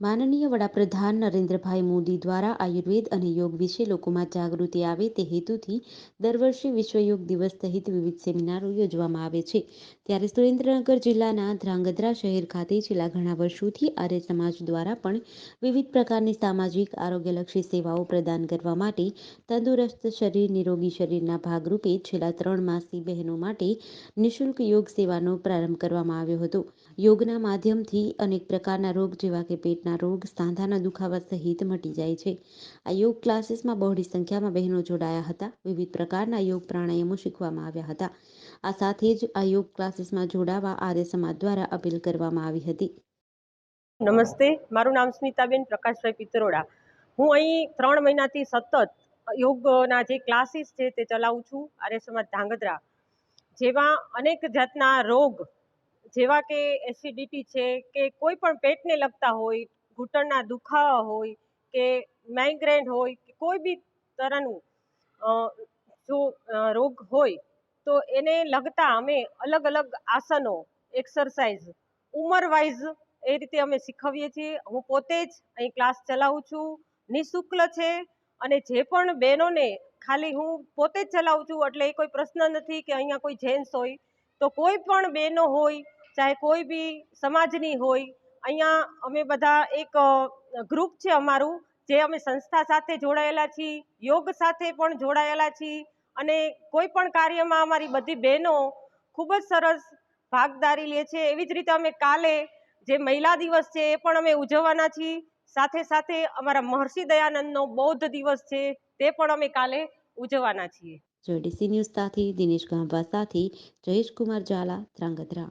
માનનીય વડાપ્રધાન નરેન્દ્રભાઈ મોદી દ્વારા આયુર્વેદ અને યોગ વિશે લોકોમાં જાગૃતિ આવે તે હેતુથી દર વર્ષે વિશ્વ યોગ દિવસ સહિત વિવિધ સેમિનારો યોજવામાં આવે છે. ત્યારે સુરેન્દ્રનગર જિલ્લાના ધ્રાંગધ્રા શહેર ખાતે છેલ્લા ઘણા વર્ષોથી આર્ય સમાજ દ્વારા પણ વિવિધ પ્રકારની સામાજિક, આરોગ્યલક્ષી સેવાઓ પ્રદાન કરવા માટે તંદુરસ્ત શરીર, નિરોગી શરીરના ભાગરૂપે છેલ્લા ત્રણ માસથી બહેનો માટે નિઃશુલ્ક યોગ સેવાનો પ્રારંભ કરવામાં આવ્યો હતો. યોગના માધ્યમથી અનેક પ્રકારના રોગ જેવા કે પેટના રોગ સાંધાના દુખાવા સહિત મટી જાય છે. આ યોગ ક્લાસીસમાં બહોળી સંખ્યામાં બહેનો જોડાયા હતા. વિવિધ પ્રકારના યોગ પ્રાણાયામો શીખવામાં આવ્યા હતા. આ સાથે જ આ યોગ ક્લાસીસમાં જોડાવા આર્ય સમાજ દ્વારા અપીલ કરવામાં આવી હતી. નમસ્તે. મારું નામ સ્મિતાબેન, પ્રકાશભાઈ પિત્રોડા હું અહીં ત્રણ મહિનાથી સતત યોગના જે ક્લાસીસ છે તે ચલાવું છું. આર્ય સમાજ ધાંગધ્રા. જેમાં અનેક જાતના રોગ જેવા કે એસિડિટી છે કે કોઈ પણ પેટને લગતા હોય, ઘૂંટણના દુખાવા હોય કે માઇગ્રેન હોય કે કોઈ બી તરહનું જો રોગ હોય તો એને લગતા અમે અલગ અલગ આસનો એક્સરસાઇઝ ઉંમર વાઇઝ એ રીતે અમે શીખવીએ છીએ. હું પોતે જ અહીં ક્લાસ ચલાવું છું. નિઃશુલ્ક છે અને જે પણ બહેનોને ખાલી હું પોતે જ ચલાવું છું એટલે એ કોઈ પ્રશ્ન નથી કે અહીંયા કોઈ જેન્ટ્સ હોય. તો કોઈ પણ બહેનો હોય ચાહે કોઈ બી સમાજની હોય, અહીંયા અમે બધા એક ગ્રુપ છે અમારું, જે અમે સંસ્થા સાથે જોડાયેલા છીએ, યોગ સાથે પણ જોડાયેલા છીએ અને કોઈ પણ કાર્યમાં અમારી બધી બહેનો ખૂબ જ સરસ ભાગદારી લે છે. એવી જ રીતે અમે કાલે જે મહિલા દિવસ છે એ પણ અમે ઉજવવાના છીએ. સાથે સાથે અમારા મહર્ષિ દયાનંદનો બૌદ્ધ દિવસ છે તે પણ અમે કાલે ઉજવવાના છીએ. જોડીસી ન્યૂઝ સાથે દિનેશ ગાંભા સાથે જયેશ કુમાર ઝાલા, ધ્રાંગધ્રા.